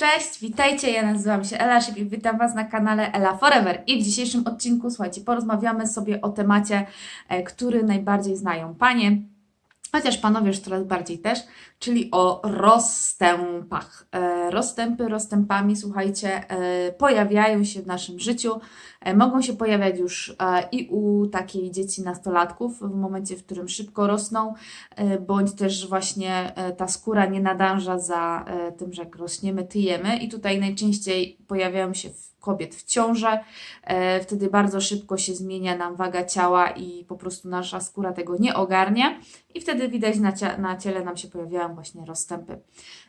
Cześć, witajcie, ja nazywam się Ela Szyb i witam Was na kanale Ela Forever. I w dzisiejszym odcinku, słuchajcie, porozmawiamy sobie o temacie, e, który najbardziej znają Panie, chociaż Panowie już coraz bardziej też, czyli o rozstępach. E, Rozstępy rozstępami, słuchajcie, e, pojawiają się w naszym życiu. E, Mogą się pojawiać już i u takiej dzieci nastolatków, w momencie, w którym szybko rosną, bądź też właśnie ta skóra nie nadąża za tym, że jak rośniemy, tyjemy. I tutaj najczęściej pojawiają się kobiet w ciąży. Wtedy bardzo szybko się zmienia nam waga ciała i po prostu nasza skóra tego nie ogarnia. I wtedy widać na, cia- na ciele nam się pojawiają właśnie rozstępy.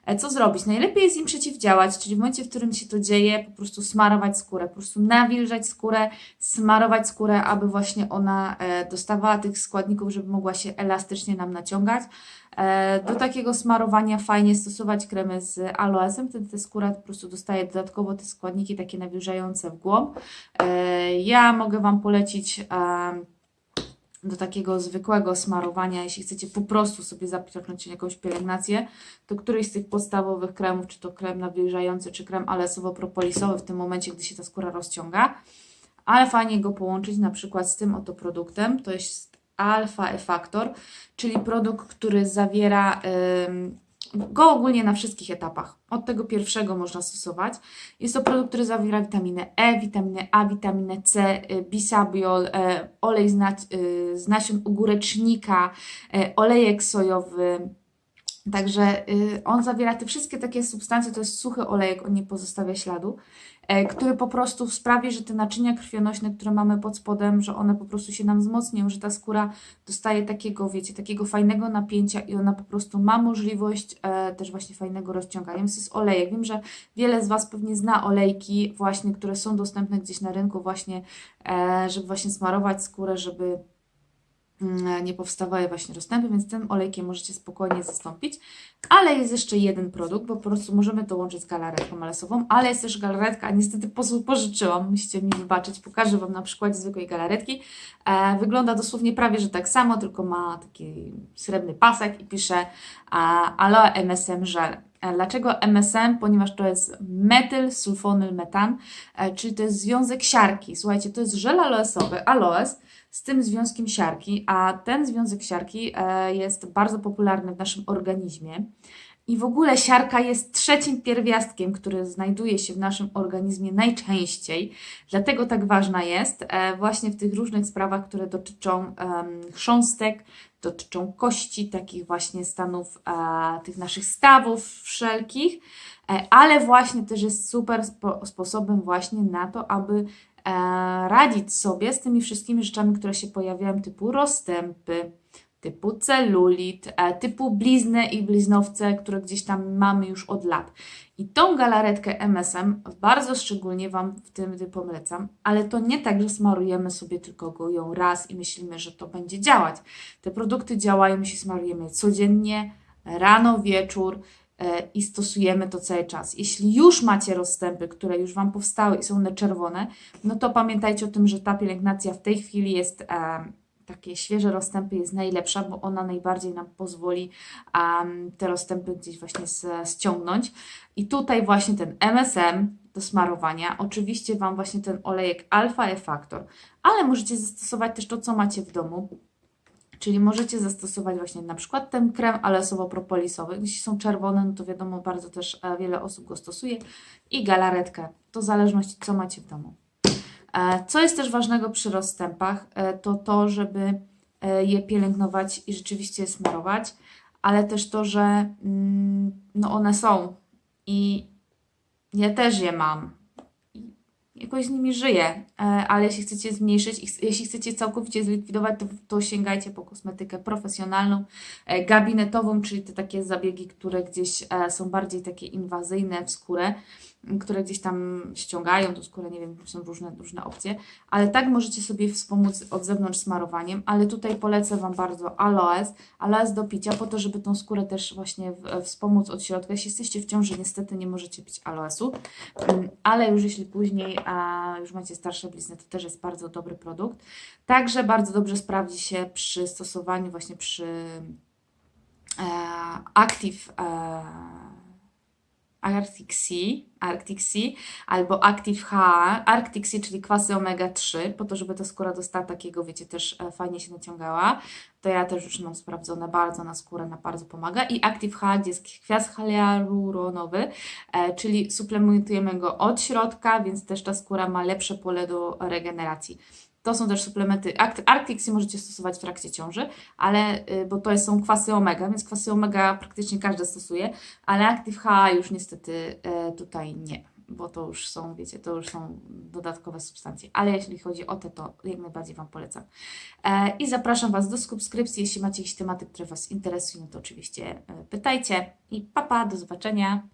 E, Co zrobić? Najlepiej jest im przeciwdziałać, czyli w momencie, w którym się to dzieje, po prostu smarować skórę, po prostu nawilżać skórę, smarować skórę, aby właśnie ona e, dostawała tych składników, żeby mogła się elastycznie nam naciągać. E, Do takiego smarowania fajnie stosować kremy z aloesem, wtedy ta skóra po prostu dostaje dodatkowo te składniki takie nawilżające w głąb. Ja mogę Wam polecić do takiego zwykłego smarowania, jeśli chcecie po prostu sobie zapiąć jakąś pielęgnację, to któryś z tych podstawowych kremów, czy to krem nawilżający, czy krem alesowo-propolisowy w tym momencie, gdy się ta skóra rozciąga, ale fajnie go połączyć na przykład z tym oto produktem, to jest Alpha Effactor, czyli produkt, który zawiera ym, go ogólnie na wszystkich etapach. Od tego pierwszego można stosować. Jest to produkt, który zawiera witaminę E, witaminę A, witaminę C, y, bisabiol, e, olej z, nac- y, z nasion ogórecznika, olejek sojowy. Także y, on zawiera te wszystkie takie substancje, to jest suchy olejek, on nie pozostawia śladu, który po prostu sprawi, że te naczynia krwionośne, które mamy pod spodem, że one po prostu się nam wzmocnią, że ta skóra dostaje takiego, wiecie, takiego fajnego napięcia i ona po prostu ma możliwość e, też właśnie fajnego rozciągania. Więc jest olejek. Wiem, że wiele z Was pewnie zna olejki właśnie, które są dostępne gdzieś na rynku właśnie, e, żeby właśnie smarować skórę, żeby nie powstawały właśnie rozstępy, więc tym olejkiem możecie spokojnie zastąpić. Ale jest jeszcze jeden produkt, bo po prostu możemy to łączyć z galaretką alesową, ale jest też galaretka, a niestety po- pożyczyłam, musicie mi wybaczyć, pokażę Wam na przykładzie zwykłej galaretki. E, wygląda dosłownie prawie, że tak samo, tylko ma taki srebrny pasek i pisze e, Aloe MSM Gel. E, Dlaczego MSM? Ponieważ to jest metylsulfonyl-metan, e, czyli to jest związek siarki. Słuchajcie, to jest żel aloesowy, aloes, z tym związkiem siarki, a ten związek siarki e, jest bardzo popularny w naszym organizmie. I w ogóle siarka jest trzecim pierwiastkiem, który znajduje się w naszym organizmie najczęściej. Dlatego tak ważna jest e, właśnie w tych różnych sprawach, które dotyczą chrząstek, dotyczą kości, takich właśnie stanów e, tych naszych stawów wszelkich, ale właśnie też jest super spo, sposobem właśnie na to, aby radzić sobie z tymi wszystkimi rzeczami, które się pojawiają, typu rozstępy, typu celulit, e, typu blizny i bliznowce, które gdzieś tam mamy już od lat. I tą galaretkę MSM bardzo szczególnie Wam w tym polecam, ale to nie tak, że smarujemy sobie tylko go ją raz i myślimy, że to będzie działać. Te produkty działają, jeśli smarujemy je codziennie, rano, wieczór, e, i stosujemy to cały czas. Jeśli już macie rozstępy, które już Wam powstały i są one czerwone, no to pamiętajcie o tym, że ta pielęgnacja w tej chwili jest e, takie świeże rozstępy jest najlepsza, bo ona najbardziej nam pozwoli te rozstępy gdzieś właśnie z, ściągnąć. I tutaj właśnie ten MSM do smarowania, oczywiście Wam właśnie ten olejek Alpha Effactor, ale możecie zastosować też to, co macie w domu, Czyli możecie zastosować właśnie na przykład ten krem alesowo-propolisowy. Jeśli są czerwone, no to wiadomo, bardzo też e, wiele osób go stosuje. I galaretkę. To w zależności, co macie w domu. E, Co jest też ważnego przy rozstępach, e, to to, żeby je pielęgnować i rzeczywiście je smarować, ale też to, że mm, no one są i ja też je mam. Jakoś z nimi żyję, e, ale jeśli chcecie zmniejszyć, jeśli chcecie całkowicie zlikwidować, to, to sięgajcie po kosmetykę profesjonalną, e, gabinetową, czyli te takie zabiegi, które gdzieś e, są bardziej takie inwazyjne w skórę, które gdzieś tam ściągają tą skórę, nie wiem, są różne, różne opcje, ale tak możecie sobie wspomóc od zewnątrz smarowaniem, ale tutaj polecę Wam bardzo aloes, aloes do picia, po to, żeby tą skórę też właśnie wspomóc od środka. Jeśli jesteście w ciąży, niestety nie możecie pić aloesu, ale już jeśli później a, już macie starsze blizny, to też jest bardzo dobry produkt. Także bardzo dobrze sprawdzi się przy stosowaniu właśnie przy e, Active e, Arctic Sea, Arctic Sea albo Active H, Arctic Sea, czyli kwasy omega-3, po to, żeby ta skóra dostała takiego, wiecie, też e, fajnie się naciągała. To ja też już mam sprawdzone bardzo na skórę, na bardzo pomaga. I Active H, gdzie jest kwas hialuronowy, e, czyli suplementujemy go od środka, więc też ta skóra ma lepsze pole do regeneracji. To są też suplementy. Sea możecie stosować w trakcie ciąży, ale y, bo to są kwasy omega, więc kwasy omega praktycznie każdy stosuje, ale Active H już niestety e, tutaj nie, bo to już są, wiecie, to już są dodatkowe substancje. Ale jeśli chodzi o te, to jak najbardziej Wam polecam. E, I zapraszam Was do subskrypcji. Jeśli macie jakieś tematy, które Was interesują, to oczywiście e, pytajcie. I papa, do zobaczenia.